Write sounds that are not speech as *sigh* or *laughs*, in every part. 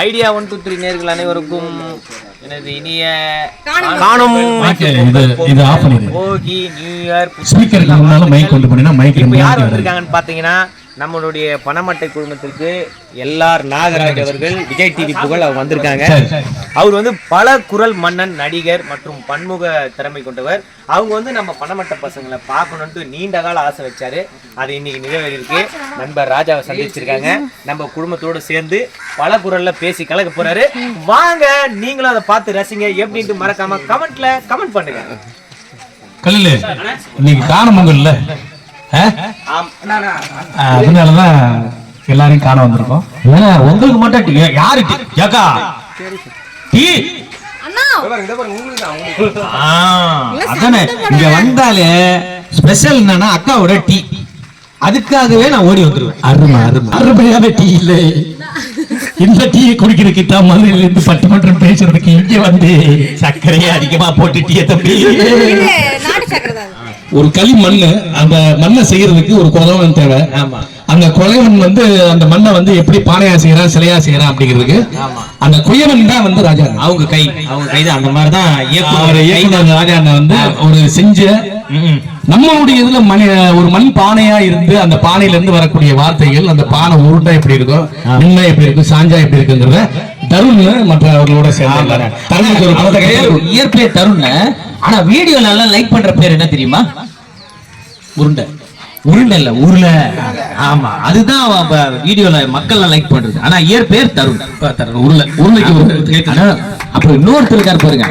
Idea one two three நேர்கள் அனைவருக்கும் எனது இனிய காணும். மைக் இது இது ஆஃப் பண்ணிடு. போகி நியூ இயர் ஸ்பீக்கருக்கு முன்னால மைக் கொண்டு போனீங்கன்னா மைக் இப்போ யார் வந்திருக்காங்கன்னு பார்த்தீங்கன்னா நம்மளுடைய பணமட்டை குழுமத்திற்கு எல்ஆர் நாகராஜ் அவர்கள் விஜய் டிவி புகழ் அவர் வந்திருக்காங்க. அவர் வந்து பல குரல் மன்னன் நடிகர் மற்றும் பன்முக திறமை கொண்டவர். அவங்க வந்து நம்ம பணமட்ட பசங்களை பார்க்கணுன்ட்டு நீண்ட கால ஆசை வச்சாரு. அது இன்னைக்கு நிறைவேறியிருக்கு நண்பர் ராஜாவை சந்திச்சிருக்காங்க. நம்ம குடும்பத்தோடு சேர்ந்து பல குரல்ல பேசி கலக்க போறாரு. வாங்க நீங்களும் அதை பார்த்து ரசிங்க. எப்படின்ட்டு மறக்காம கமெண்ட்ல கமெண்ட் பண்ணுங்க. கல்லில் இன்னைக்கு காணமங்கல்ல. அதனாலதான் எல்லாரையும் காண வந்திருக்கோம். உங்களுக்கு மட்டும் டீ யாரு ஏக்கா? டீ. ஆ, அதானே இங்க வந்தாலே ஸ்பெஷல் என்னன்னா அக்காவோட டீ. அதுக்காகவே நான் ஓடி வந்துருவேன். அருமை அருமை. அருமையான டீ இல்லை. இந்த டீயை குடிக்கிறதுக்கு தான் மதுரையில இருந்து பட்டிமன்றம் பேசுறதுக்கு இங்க வந்து சர்க்கரையை அதிகமா போட்டு டீயை தம்பி ஒரு களி மண்ணு அந்த மண்ணை செய்யறதுக்கு ஒரு குலவன் தேவை. ஆமா. அந்த குலைவன் வந்து அந்த மண்ணை வந்து எப்படி பானையா செய்யறான் சிலையா செய்யறான் அப்படிங்கிறதுக்கு அந்த குயவன் தான் வந்து ராஜா அவங்க கை அவங்க கை தான் அந்த மாதிரி தான் அவர் இயக்குனர். ராஜா வந்து ஒரு செஞ்ச நம்மளுடைய இதுல மணி ஒரு மண் பானையா இருந்து அந்த பானையில இருந்து வரக்கூடிய வார்த்தைகள் அந்த பானை உருண்டை எப்படி இருக்கும் நின்ன எப்படி இருக்கும் சாஞ்சா எப்படி இருக்குங்கிறத தருண் மற்றவர்களோட கையில் இயற்பெயர் தருண் ஆனா வீடியோல எல்லாம் லைக் பண்ற பேர் என்ன தெரியுமா? உருண்டை. உருண்டை இல்ல உருளை. ஆமா அதுதான் வீடியோல மக்கள் லைக் பண்றது. ஆனா இயற்பெயர் தருண். தருண் உருளை. உருளைக்கு அப்புறம் இன்னொருத்தர் இருக்காரு பாருங்க.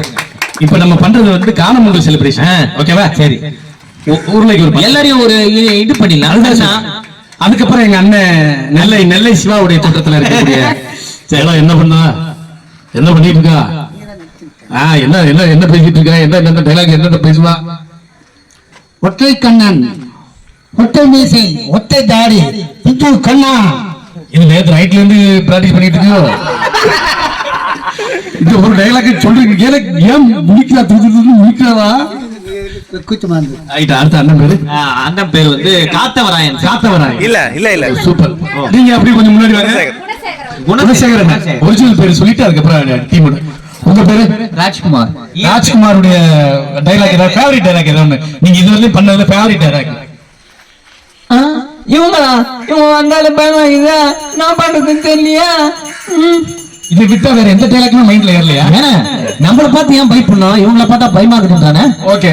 இப்ப நம்ம பண்றது வந்து காணமங்கல் செலிப்ரேஷன் ஓகேவா சரி. உருளைக்கு ஒரு. எல்லாரையும் ஒரு இது பண்ணிடலாம். அதுதான் அதுக்கப்புறம் எங்க அண்ணன் நெல்லை நெல்லை சிவாவுடைய தோட்டத்துல இருக்கக்கூடிய *laughs* சேலம் என்ன பண்ணா? என்ன பண்ணிட்டு இருக்கா? ஆ என்ன என்ன என்ன பேசிட்டு இருக்கா? என்ன என்ன டைலாக் என்ன பேசுவா? ஒற்றை கண்ணன் ஒற்றை மீசை ஒற்றை தாடி பிஞ்சு கண்ணா. இது நேத்து நைட்ல இருந்து பிராக்டிஸ் பண்ணிட்டு இருக்கியோ? *laughs* இந்த ஒரு டைலாக் சொல்றீங்க எனக்கு ஏன் முடிக்கிறா? துது துது ரைட் அடுத்த அண்ணன் பேரு? ஆ, அந்த பேர் வந்து காத்தவராயன் காத்தவராய் இல்ல இல்ல இல்ல. சூப்பர். நீங்க அப்படியே கொஞ்சம் முன்னாடி வாங்க. குணசேகரன் ஒரிஜினல் பேரு சொல்லிட்டு அதுக்கப்புறம் டீம் உங்க பேரு? ராஜ்குமார். ராஜ்குமாருடைய டைலாக் ஏதாவது ஃபேவரட் டைலாக் ஏதாவது நீங்க இது வரையும் பண்ணதுல ஃபேவரட் டைலாக் இவங்களா? இவன் வந்தாலும் பயமாக்குதா நான் பண்றதுன்னு தெரியலையா. இது விட்டா வேற எந்த டைலாக்குமே மைண்ட்ல ஏறலையா? ஏன்னா நம்மள பார்த்து ஏன் பயப்படணும் இவங்கள பார்த்தா பயமாக்குதுன்னு தானே? ஓகே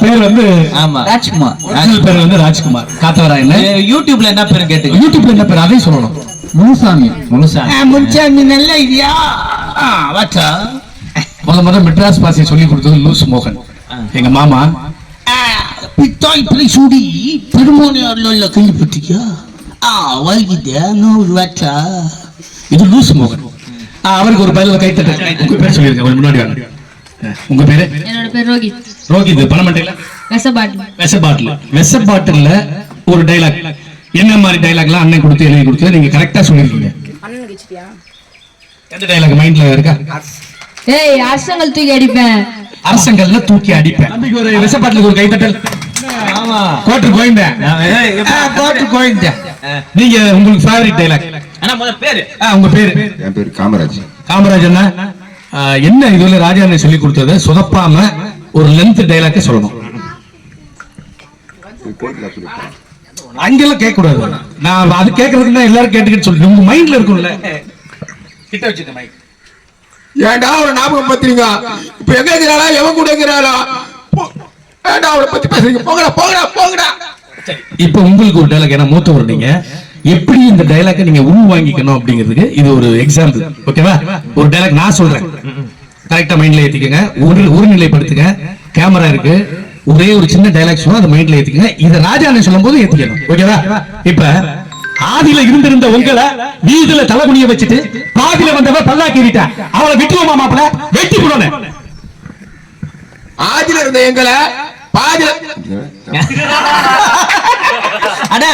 பேர் வந்து ஆமா. ராஜ்குமார். ஒரிஜினல் பேர் வந்து ராஜ்குமார். காத்தவராயன் யூடியூப்ல என்ன பேரு கேட்டு யூடியூப்ல என்ன பேர்? அதையும் சொல்லணும். முனுசாமி. முனுசா ஆ, முனுசாமி நல்ல ஐடியா. வாச்சா முத முத மெட்ராஸ் பாசை சொல்லி கொடுத்தது லூஸ் மோகன். எங்க மாமா? பித்தாய் பிள்ளை சூடி திருமோனியார்ல கேள்விப்பட்டிருக்கியா ஆ வைகிதே நூறு வாச்சா இது லூஸ் மோகன். அவருக்கு ஒரு பதில கைத்தட்டு உங்க பேர் சொல்லிருக்கேன் கொஞ்சம் முன்னாடி வாங்க. ஆ, உங்க பேரு? என்னோட பேர் ரோஹித். ரோகித் பணமட்டையில வெசபாட்டு வெச பாட்டில். வெச பாட்டில்ல ஒரு டைலாக் என்ன மாதிரி டைலாக்லாம் அண்ணன் கொடுத்து எழுதி கொடுத்து நீங்க கரெக்டா சொல்லிருக்கீங்க. எந்த டைலாக் மைண்ட்ல இருக்கா? ஏய் அரசங்கள் தூக்கி அடிப்பேன். அரசங்கள்ல தூக்கி அடிப்பேன். தம்பிக்கு ஒரு பாட்டிலுக்கு ஒரு கைத்தட்டல் ஆமா. கோட்டு கோயந்தேன் கோட்டு கோயந்தேன் நீங்க உங்களுக்கு ஃபேவரட் டைலாக் ஆனா முத பேரு. உங்க பேரு? என் பேர் காமராஜ். காமராஜ் அண்ணா. ஆ, என்ன இதுல ராஜா சொல்லி கொடுத்தது சொதப்பாம ஒரு லென்த் டைலாக் சொல்லணும். அங்கெல்லாம் கேட்க கூடாது நான் அது கேட்கறதுக்கு தான் எல்லாரும் கேட்டுக்கிட்டு சொல்லி உங்க மைண்ட்ல இருக்கும்ல. கிட்ட வச்சுக்க மைக் ஏன்டா அவரை ஞாபகம் பத்திரீங்க இப்ப எங்க இருக்கிறாரா? எவன் கூட இருக்கிறாரா? போ- ஏன்டா அவரை பத்தி பேசுறீங்க? போங்கடா போங்கடா போங்கடா. இப்ப உங்களுக்கு ஒரு டைலாக் ஏன்னா மூத்தவர் நீங்க. எப்படி இந்த டைலாக்கை நீங்க உள் வாங்கிக்கணும் அப்படிங்கிறதுக்கு இது ஒரு எக்ஸாம்பிள் ஓகேவா ஒரு டைலாக் நான் சொல்றேன். கரெக்டா மைண்ட்ல ஏத்திக்கங்க. ஒரு ஒருநிலைப்படுத்துங்க. கேமரா இருக்கு. ஒரே ஒரு சின்ன டைலாக் சொல்லுவோம் அதை மைண்ட்ல ஏத்திக்கங்க. இத ராஜா சொல்லும் போது ஏத்திக்கணும் ஓகேவா இப்ப ஆதியில இருந்திருந்த உங்களை வீதியில தலைகுனிய வச்சுட்டு பாதியில வந்தவ பல்லாக்கிட்டா அவளை விட்டுருவோமா மாப்பிள? வெட்டி போடணும். ஆதில இருந்த எங்களை பாதில *laughs* அட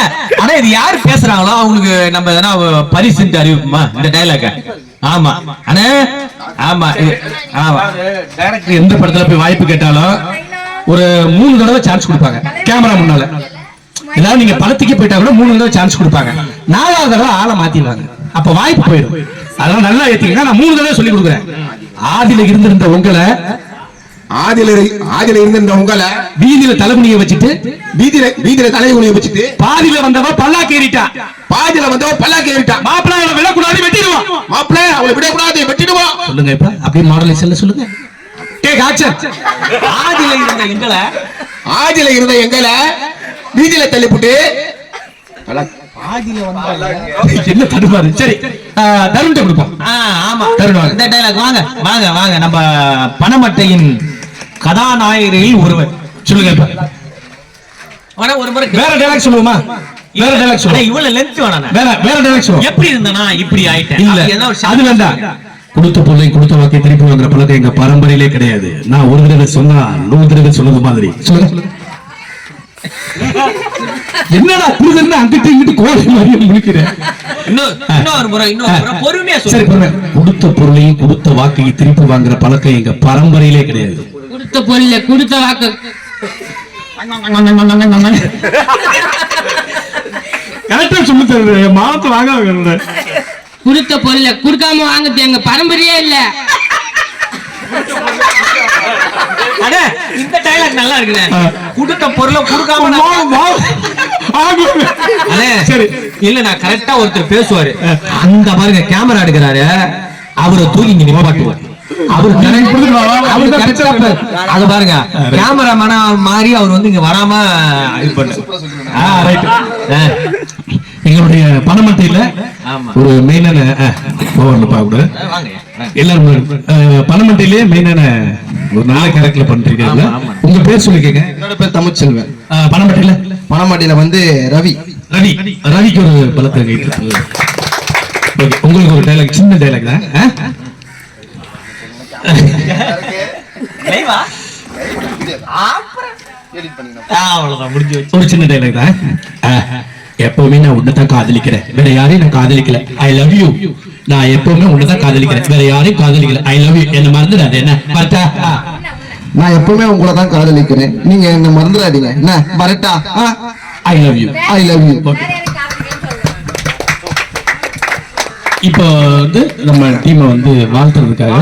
அட இது யார் பேசுறாங்களோ அவங்களுக்கு நம்ம எதனா பரிசு அறிவிப்போமா? இந்த டைலாக ஆமா. அட ஆமா இது ஆமா. டைரக்டர் எந்த படத்துல போய் வாய்ப்பு கேட்டாலும் ஒரு மூணு தடவை சான்ஸ் கொடுப்பாங்க. கேமரா முன்னால. ஏதாவது நீங்க படத்துக்கு போயிட்டா கூட மூணு தடவை சான்ஸ் கொடுப்பாங்க. நாலாவது தடவை ஆளை மாத்திடுவாங்க. அப்ப வாய்ப்பு போயிடும். அதெல்லாம் நல்லா ஏத்துக்கங்க நான் மூணு தடவை சொல்லி கொடுக்குறேன். ஆதியில இருந்திருந்த உங்களை ஆதியில ஆதியில இருந்த உங்களை வீதியில தலைமுனிய வச்சுட்டு வீதியில வீதியில தலையை குனிய வச்சுட்டு பாதியில வந்தவ பல்லாக்கு ஏறிட்டா. பாதியில வந்தவ பல்லாக்கு ஏறிட்டான் மாப்பிள்ளை அவளை விடக்கூடாது வெட்டிடுவான். மாப்பிள்ளை அவளை விடக்கூடாது வெட்டிடுவோம் சொல்லுங்க இப்ப அப்படியே மாடலேஷன்ல சொல்லுங்க. டேக் ஆக்சன் ஆதியில இருந்த எங்களை ஆதியில இருந்த எங்களை வீதியில தள்ளிப்புட்டு என்ன தடுமாறு? சரி தருண்ட கொடுப்போம். ஆமா. தருண் வாங்க வாங்க வாங்க. நம்ம பணமட்டையின் கதாநாயகரில் ஒருவர். சொல்லுங்க ஆனா ஒரு முறை வேற டைலாக் சொல்லுவோமா? வேற டைலாக் சொல்லுவோம்? இவ்வளவு லென்த் வேணாண்ணா வேற வேற டைலாக் சொல்லுவோம். எப்படி இருந்தனா இப்படி ஆயிட்டேன். இல்ல அது வேண்டாம். கொடுத்த பொருளை கொடுத்த வாக்கை திருப்பி வாங்குற பழக்கம் எங்க பரம்பரையிலே கிடையாது. நான் ஒரு தடவை சொன்னா நூறு தடவை சொன்னது மாதிரி. *laughs* என்னடா புரிதல்னு அங்கிட்டு இங்கிட்டு கோழி மாதிரி முடிக்கிறேன் பொறுமையா சரி. கொடுத்த பொருளையும் கொடுத்த வாக்கையும் திருப்பி வாங்குற பழக்கம் எங்க பரம்பரையிலே கிடையாது. கொடுத்த பொருள் கொடுத்த வாக்கு. கரெக்டா சொல்லி தருது வாங்க கொடுத்த பொருளை கொடுக்காம வாங்குறது எங்க பரம்பரையே இல்ல. அண்ணே இந்த டைலாக் நல்லா இருக்குண்ணே. கொடுத்த பொருளை கொடுக்காம அண்ணே சரி. இல்ல நான் கரெக்டா ஒருத்தர் பேசுவாரு. அங்க பாருங்க கேமரா எடுக்கிறாரு. அவரை தூக்கி இங்க நிப்பாட்டுவார். அது பாருங்க கேமராமேனா மாறி அவர் வந்து இங்க வராம இது பண்ணு. எங்களுடைய பணமட்டையில. ஒரு மெயினான ஓவர்ல பார்க்க கூட. எல்லாரும் பணமட்டையிலே மெயினான ஒரு கேரக்டர்ல பண்றீங்க. உங்க பேர் சொல்லிக்கங்க என்னோட பேர் தமிழ்ச்செல்வன். பணமட்டையில பணமாட்டியில வந்து ரவி. ரவி. ரவிக்கு ஒரு பலத்தை உங்களுக்கு ஒரு டைலாக் சின்ன டைலாக் தான்? லைவா? அவ்வளவுதான் முடிஞ்சு வச்சு ஒரு சின்ன டைலாக் தான். ஆ, எப்பவுமே நான் உன்னை தான் காதலிக்கிறேன். வேற யாரையும் நான் காதலிக்கல. ஐ லவ் யூ நான் எப்பவுமே உன்னை தான் காதலிக்கிறேன். வேற யாரையும் காதலிக்கல. ஐ லவ் யூ என்ன மறந்துடாது என்ன? பார்த்தா நான் எப்பவுமே உங்களை தான் காதலிக்கிறேன். நீங்க என்ன மறந்துடாதீங்க. என்ன? வரட்டா? I love you I love you இப்போ வந்து நம்ம டீமை வந்து வாழ்த்துறதுக்காக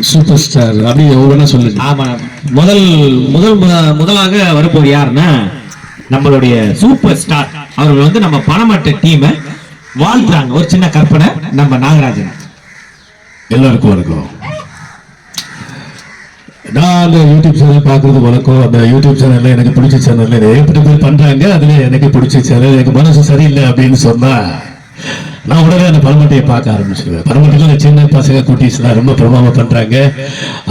சூப்பர் ஸ்டார் அப்படி ஒவ்வொன்றா சொல்லுங்க. ஆமா. முதல் முதல் முத- முதலாக வரப்போர் யாருன்னா நம்மளுடைய சூப்பர் ஸ்டார் அவர்கள் வந்து நம்ம பணமட்ட டீமை வாழ்த்துறாங்க. ஒரு சின்ன கற்பனை நம்ம நாகராஜன். எல்லாருக்கும் வணக்கம். நான் அந்த யூடியூப் சேனல் பார்க்கறது வழக்கம். அந்த யூடியூப் சேனல்ல எனக்கு பிடிச்ச சேனல்ல நிறைய பேர் பண்றாங்க. அதுல எனக்கு பிடிச்ச சேனல் எனக்கு மனசு சரியில்லை அப்படின்னு சொன்னா நான் உடனே அந்த பரமட்டையை பார்க்க ஆரம்பிச்சிருவேன். பரமட்டையில சின்ன பசங்க குட்டீஸ்லாம் ரொம்ப பிரபாவம் பண்ணுறாங்க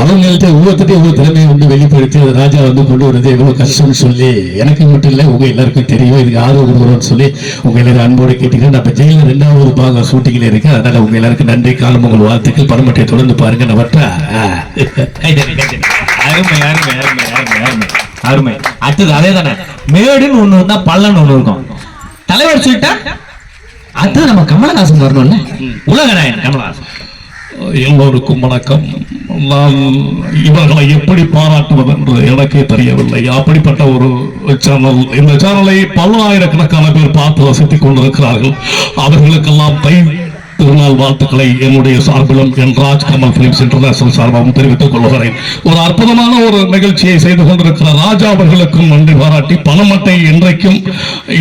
அவங்கள்ட்ட ஒவ்வொருத்தையும் ஒவ்வொரு திறமையை வந்து வெளிப்படுத்தி அதை ராஜா வந்து கொண்டு வரது எவ்வளோ கஷ்டம்னு சொல்லி எனக்கு மட்டும் இல்லை உங்கள் எல்லாருக்கும் தெரியும். இதுக்கு ஆதரவு கொடுக்குறோம்னு சொல்லி உங்கள் எல்லாரும் அன்போடு கேட்டீங்கன்னா நான் இப்போ ஜெயிலில் ரெண்டாவது பாகம் ஷூட்டிங்கில் இருக்கேன். அதனால் உங்கள் எல்லாருக்கும் நன்றி காலம் உங்கள் வாழ்த்துக்கள். பரமட்டையை தொடர்ந்து பாருங்க. நான் வட்டா அருமை அருமை அருமை அருமை அருமை அருமை. அடுத்தது அதே தானே மேடுன்னு ஒன்று இருந்தால் பள்ளன்னு ஒன்று இருக்கும். தலைவர் சொல்லிட்டா? அதுதான் நம்ம கமலஹாசன் வரணும்ல. உலக நாயன் கமலஹாசன். எல்லோருக்கும் வணக்கம். நான் இவர்களை எப்படி பாராட்டுவது என்று எனக்கே தெரியவில்லை. அப்படிப்பட்ட ஒரு சேனல் இந்த சேனலை பல்லாயிரக்கணக்கான பேர் பார்த்து ரசித்துக் கொண்டிருக்கிறார்கள். அவர்களுக்கெல்லாம் பை திருநாள் வாழ்த்துக்களை என்னுடைய சார்பிலும் என் ராஜ் கமல் பிலிம்ஸ் இன்டர்நேஷனல் சார்பாகவும் தெரிவித்துக் கொள்கிறேன். ஒரு அற்புதமான ஒரு நிகழ்ச்சியை செய்து கொண்டிருக்கிற ராஜா அவர்களுக்கும் நன்றி பாராட்டி பணமட்டை இன்றைக்கும்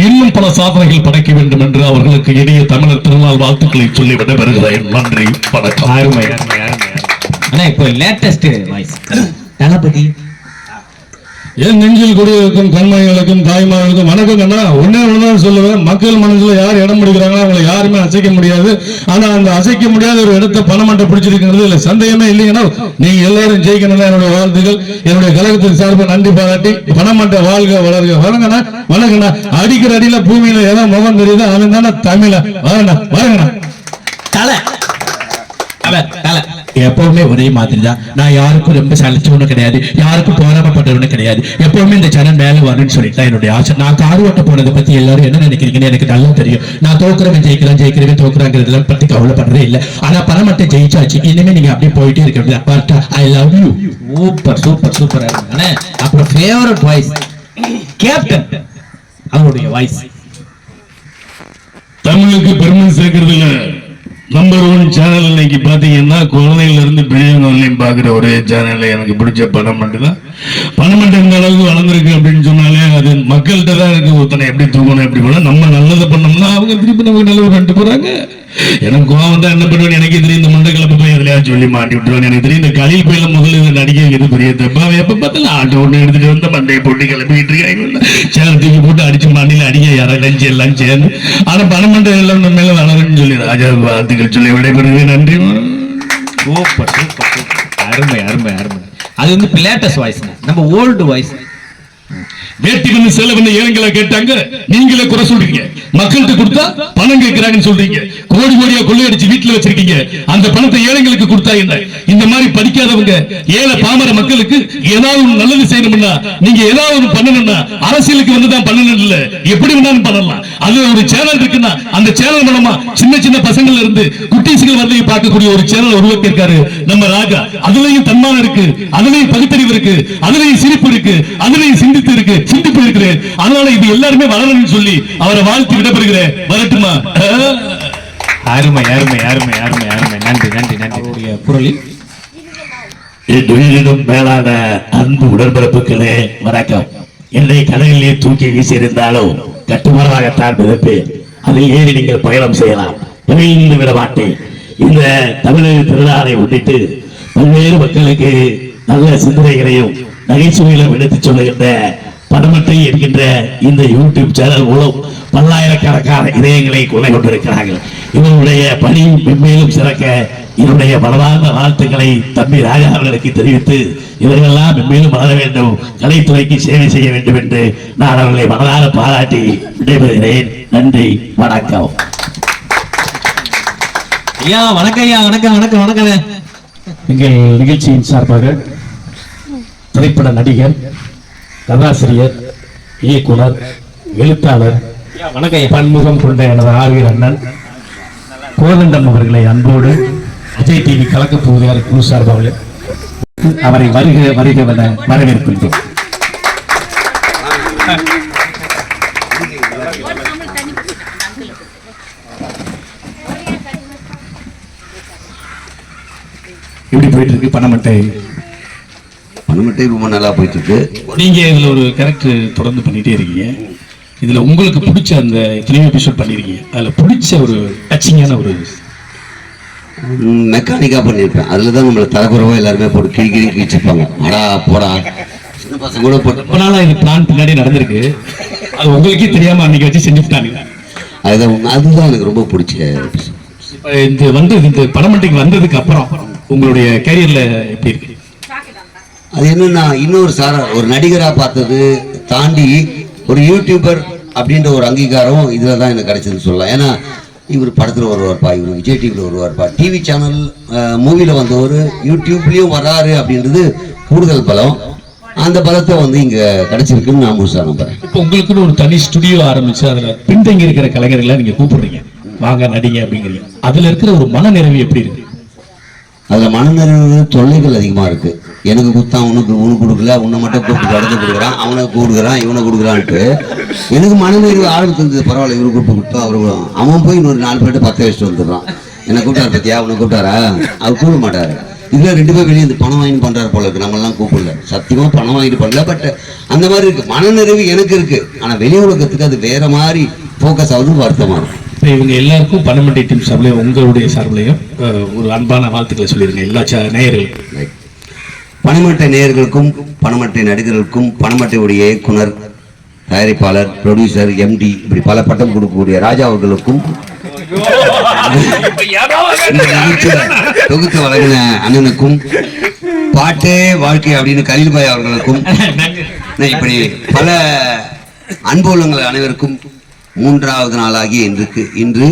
இன்னும் பல சாதனைகள் படைக்க வேண்டும் என்று அவர்களுக்கு இனிய தமிழர் திருநாள் வாழ்த்துக்களை சொல்லி விடைபெறுகிறேன். நன்றி வணக்கம். ஆனா இப்போ லேட்டஸ்ட் வாய்ஸ் தளபதி என் நெஞ்சில் குடியிருக்கும் கண்மணிகளுக்கும் தாய்மார்களுக்கும் வணக்கம் அண்ணா. ஒன்னே ஒண்ணுதான் சொல்லுவேன். மக்கள் மனசுல யார் இடம் பிடிக்கிறாங்களோ அவங்களை யாருமே அசைக்க முடியாது. ஆனா அந்த அசைக்க முடியாத ஒரு இடத்த பணமட்டை பிடிச்சிருக்கிறது இல்ல சந்தேகமே இல்லைங்கன்னா நீங்க எல்லாரும் ஜெயிக்கணும் என்னுடைய வாழ்த்துக்கள் என்னுடைய கழகத்தின் சார்பாக நன்றி பாராட்டி பணமட்டை வாழ்க வளர்க. வணங்கண்ணா வணங்கண்ணா அடிக்கிற அடியில பூமியில ஏதோ முகம் தெரியுது? அவன் தானே தமிழ. வரண்ணா வரங்கண்ணா எப்பவுமே ஒரே மாதிரி தான் நான் யாருக்கும் ரொம்ப சலிச்சவனும் கிடையாது யாருக்கும் போராமப்பட்டவனும் கிடையாது எப்பவுமே இந்த சேனல் மேல வரணும்னு சொல்லிட்டு தான் என்னுடைய ஆசை நான் கார் ஓட்ட போனதை பத்தி எல்லாரும் என்ன நினைக்கிறீங்கன்னு எனக்கு நல்லா தெரியும் நான் தோக்குறவன் ஜெயிக்கலாம் ஜெயிக்கிறவன் தோக்குறாங்கிறதெல்லாம் பத்தி கவலைப்படுறதே இல்லை ஆனா பணமட்டை ஜெயிச்சாச்சு இனிமே நீங்க அப்படியே போயிட்டே இருக்கிறது I love you super super super அப்புறம் ஃபேவரட் வாய்ஸ் கேப்டன் அவருடைய வாய்ஸ் தமிழுக்கு பெருமை சேர்க்கறதுல நம்ம சேனல் இன்னைக்கு பாத்தீங்கன்னா குழந்தையில இருந்து பெரியவங்க வரலையும் பாக்குற ஒரே சேனல் எனக்கு பிடிச்ச படம் மட்டும்தான். பணம் மட்டும் இந்த அளவுக்கு வளர்ந்துருக்கு அப்படின்னு சொன்னாலே அது மக்கள்கிட்ட தான் இருக்கு. ஒருத்தனை எப்படி தூக்கணும் எப்படி போனா நம்ம நல்லதை பண்ணோம்னா அவங்க திருப்பி நமக்கு நல்லது பண்ணிட்டு போறாங்க. எனக்கு கோவம் தான் என்ன பண்ணுவேன் எனக்கு தெரியும். இந்த மண்டை கிளப்ப போய் எதுலையா சொல்லி மாட்டி விட்டுருவாங்க எனக்கு தெரியும். இந்த கலியில் போயில முதல்ல இதை நடிக்க வைக்கிறது பெரிய தப்பா எப்ப பார்த்தாலும் ஆட்டோ ஒன்று எடுத்துட்டு வந்து மண்டையை போட்டு கிளப்பிட்டு இருக்காங்க சேனல் தூக்கி போட்டு அடிச்சு மண்ணில அடிக்க யாரா லஞ்சு எல்லாம் சேர்ந்து. ஆனா பணம் மண்டை எல்லாம் நம்ம மேல வளரும்னு சொல்லி ராஜா வாழ்த்துக்கள் சொல்லி விடைபெறுவேன் நன்றி சூப்பர் சூப்பர் அருமை அருமை அருமை. அது வந்து பிளேட்டஸ் வாய்ஸ் நம்ம ஓல்டு வாய்ஸ் வேட்டி செலவுன்னு சேலை ஏழைங்களா கேட்டாங்க நீங்களே குறை சொல்றீங்க. மக்கள்கிட்ட கொடுத்தா பணம் கேட்கிறாங்கன்னு சொல்றீங்க. கோடி கோடியா கொள்ளையடிச்சு வீட்டுல வச்சிருக்கீங்க. அந்த பணத்தை ஏழைங்களுக்கு கொடுத்தா என்ன? இந்த மாதிரி படிக்காதவங்க ஏழை பாமர மக்களுக்கு ஏதாவது ஒண்ணு நல்லது செய்யணும்னா நீங்க ஏதாவது ஒண்ணு பண்ணணும்னா அரசியலுக்கு வந்துதான் பண்ணணும் இல்ல. எப்படி வேணாலும் பண்ணலாம். அது ஒரு சேனல் இருக்குன்னா அந்த சேனல் மூலமா சின்ன சின்ன பசங்கள்ல இருந்து குட்டீஸ்கள் வந்து பார்க்கக்கூடிய ஒரு சேனல் உருவாக்கியிருக்காரு நம்ம ராஜா. அதுலயும் தன்மானம் இருக்கு அதுலயும் பகுத்தறிவு இருக்கு அதுலயும் சிரிப்பு இருக்கு அதுலயும் சிந்தித்து இருக்கு. சிந்திப்பு இருக்கு அதனால இது எல்லாருமே வளரணும்னு சொல்லி அவரை வாழ்த்து விடப்படுகிறேன். வரட்டுமா? அருமை அருமை அருமை அருமை அருமை. நன்றி நன்றி நன்றி. அவருடைய குரலில் உயிரினும் மேலான அன்பு உடன்பிறப்புகளே வணக்கம். என்னை கடலிலே தூக்கி வீசியிருந்தாலும் கட்டுமரமாகத்தான் மிதப்பேன். அதில் ஏறி நீங்கள் பயணம் செய்யலாம். பிழைந்து விட மாட்டேன். இந்த தமிழக திருநாளை முன்னிட்டு பல்வேறு மக்களுக்கு நல்ல சிந்தனைகளையும் நகைச்சுவையிலும் எடுத்துச் சொல்லுகின்ற படமட்டை என்கின்ற இந்த யூடியூப் சேனல் மூலம் பல்லாயிரக்கணக்கான இதயங்களை கொலை கொண்டிருக்கிறார்கள். இவருடைய பணி மென்மேலும் சிறக்க என்னுடைய மனதார்ந்த வாழ்த்துக்களை தம்பி ராஜா அவர்களுக்கு தெரிவித்து இவர்களெல்லாம் மென்மேலும் வளர வேண்டும் கலைத்துறைக்கு சேவை செய்ய வேண்டும் என்று நான் அவர்களை மனதார பாராட்டி விடைபெறுகிறேன். நன்றி வணக்கம். ஐயா வணக்கம் ஐயா வணக்கம் வணக்கம் வணக்கம் எங்கள் நிகழ்ச்சியின் சார்பாக திரைப்பட நடிகர் கதாசிரியர் இயக்குனர் எழுத்தாளர் ஐயா. பன்முகம் கொண்ட எனது ஆர்வீர் அண்ணன். கோதண்டம் அவர்களை அன்போடு அஜய் டிவி கலக்கப் போகிறார் குழு சார்பாக அவரை வருக வருகவென வரவேற்கின்றோம். எப்படி போயிட்டு இருக்கு பணமட்டை பணமட்டை ரொம்ப நல்லா போயிட்டு இருக்கு நீங்க இதுல ஒரு கேரக்டர் தொடர்ந்து பண்ணிட்டே இருக்கீங்க. இதுல உங்களுக்கு பிடிச்ச அந்த எத்தனையோ எபிசோட் பண்ணிருக்கீங்க. அதுல பிடிச்ச ஒரு டச்சிங்கான ஒரு மெக்கானிக்கா பண்ணியிருப்பேன் அதுல தான் நம்மள தரக்குறவா எல்லாருமே போட்டு கிழி கிழி கிழிச்சிருப்பாங்க அடா போடா. சின்ன பசங்க கூட போட்டு ரொம்ப நாளா இது பிளான் பின்னாடி நடந்திருக்கு. அது உங்களுக்கே தெரியாம அன்னைக்கு வச்சு செஞ்சுட்டாங்க அதுதான். அதுதான் எனக்கு ரொம்ப பிடிச்ச. இப்ப இந்த வந்து இந்த படமட்டைக்கு வந்ததுக்கு அப்புறம் உங்களுடைய கேரியர்ல எப்படி இருக்கு? அது என்னன்னா இன்னொரு சாரா ஒரு நடிகரா பார்த்தது தாண்டி ஒரு யூடியூபர் அப்படின்ற ஒரு அங்கீகாரம் இதுல தான் எனக்கு கிடைச்சதுன்னு சொல்லலாம். ஏன்னா இவர் படத்துல வருவார்ப்பா இவர் விஜய் டிவியில் வருவார்ப்பா. டிவி சேனல் மூவில வந்தவர் யூடியூப்லயும் வராரு அப்படின்றது கூடுதல் பலம். அந்த பலத்தை வந்து இங்க கிடைச்சிருக்குன்னு நான் முழுசா நம்புறேன். இப்போ உங்களுக்குன்னு ஒரு தனி ஸ்டுடியோ ஆரம்பிச்சு அதுல பின்தங்கி இருக்கிற கலைஞர்களை நீங்க கூப்பிடுறீங்க. வாங்க நடிங்க அப்படிங்கிறீங்க. அதுல இருக்கிற ஒரு மனநிறைவு எப்படி இருக்கு? அதுல மனநிறைவு தொல்லைகள் அதிகமா இருக்கு. எனக்கு குத்தான் உனக்கு உனக்கு கொடுக்கல உன்னை மட்டும் கூப்பிட்டு கடந்து கொடுக்குறான் அவனை கொடுக்குறான் இவனை கொடுக்குறான்ட்டு. எனக்கு மனநிறைவு ஆரம்பிச்சிருந்தது பரவாயில்ல இவரு கூப்பிட்டு கொடுத்தா அவரு அவன் போய் இன்னொரு நாலு பேர்ட்ட பத்த வச்சுட்டு வந்துடுறான். என்ன கூப்பிட்டாரு பத்தியா? அவனை கூப்பிட்டாரா? அவர் கூப்பிட மாட்டாரு. இதுல ரெண்டு பேர் வெளியே இந்த பணம் வாங்கி பண்றாரு போல இருக்கு. நம்ம எல்லாம் கூப்பிடல. சத்தியமா பணம் வாங்கிட்டு பண்ணல பட் அந்த மாதிரி இருக்கு. மனநிறைவு எனக்கு இருக்கு. ஆனா வெளி உலகத்துக்கு அது வேற மாதிரி ஃபோக்கஸ் ஆகுது வருத்தமா இருக்கு. இப்போ இவங்க எல்லாருக்கும் பணமட்டை டீம் சார்பிலையும் உங்களுடைய சார்பிலையும் ஒரு அன்பான வாழ்த்துக்களை சொல்லிடுங்க எல்லா ச- நேயர்களுக்கும். பணமட்டை நேயர்களுக்கும் பணமட்டை நடிகர்களுக்கும் பணமட்டையுடைய இயக்குனர் தயாரிப்பாளர் ப்ரொடியூசர் எம்டி இப்படி பல பட்டம் கொடுக்கக்கூடிய ராஜா அவர்களுக்கும் தொகுத்து வழங்கின அண்ணனுக்கும் பாட்டே வாழ்க்கை அப்படின்னு கலில்பாய் அவர்களுக்கும் இப்படி பல அன்புலங்கள் அனைவருக்கும் மூன்றாவது நாளாகிய இன்றுக்கு இன்று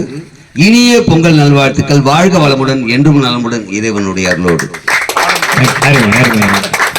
இனிய பொங்கல் நல்வாழ்த்துக்கள் வாழ்க வளமுடன் என்றும் நலமுடன் இறைவனுடைய அருளோடு. அருமை அருமை அருமை